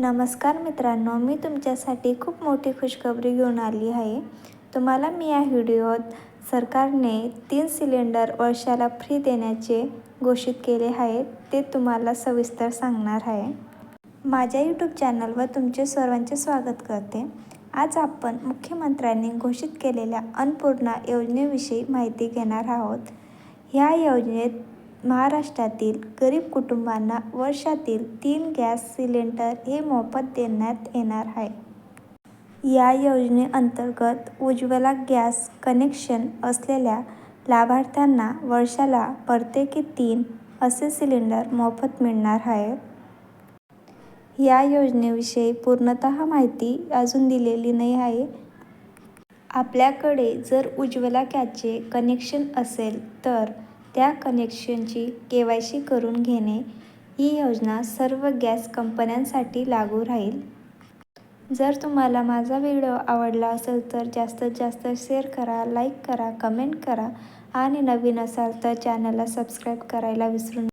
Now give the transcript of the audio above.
नमस्कार मित्रांनो मी तुमच्यासाठी खूप मोठी खुशखबरी घेऊन आली आहे. तुम्हाला मी या व्हिडिओत सरकारने तीन सिलेंडर वर्षाला फ्री देण्याचे घोषित केले आहे ते तुम्हाला सविस्तर सांगणार आहे. माझ्या यूट्यूब चॅनलवर तुमचे सर्वांचे स्वागत करते. आज आपण मुख्यमंत्र्यांनी घोषित केलेल्या अन्नपूर्णा योजनेविषयी माहिती घेणार आहोत. ह्या योजनेत महाराष्ट्रातील गरीब कुटुंबांना वर्षातील तीन गॅस सिलेंडर हे मोफत देण्यात येणार आहे. या योजनेअंतर्गत उज्ज्वला गॅस कनेक्शन असलेल्या लाभार्थ्यांना वर्षाला प्रत्येकी तीन असे सिलेंडर मोफत मिळणार आहे. या योजनेविषयी पूर्णतः माहिती अजून दिलेली नाही आहे. आपल्याकडे जर उज्ज्वला गॅसचे कनेक्शन असेल तर त्या कनेक्शनची के वाय सी करून घेणे ही योजना सर्व गॅस कंपन्यांसाठी लागू राहील. जर तुम्हाला माझा व्हिडिओ आवडला असेल तर जास्तीत जास्त शेअर करा लाईक करा कमेंट करा आणि नवीन असाल तर चॅनलला सबस्क्राईब करायला विसरू नका.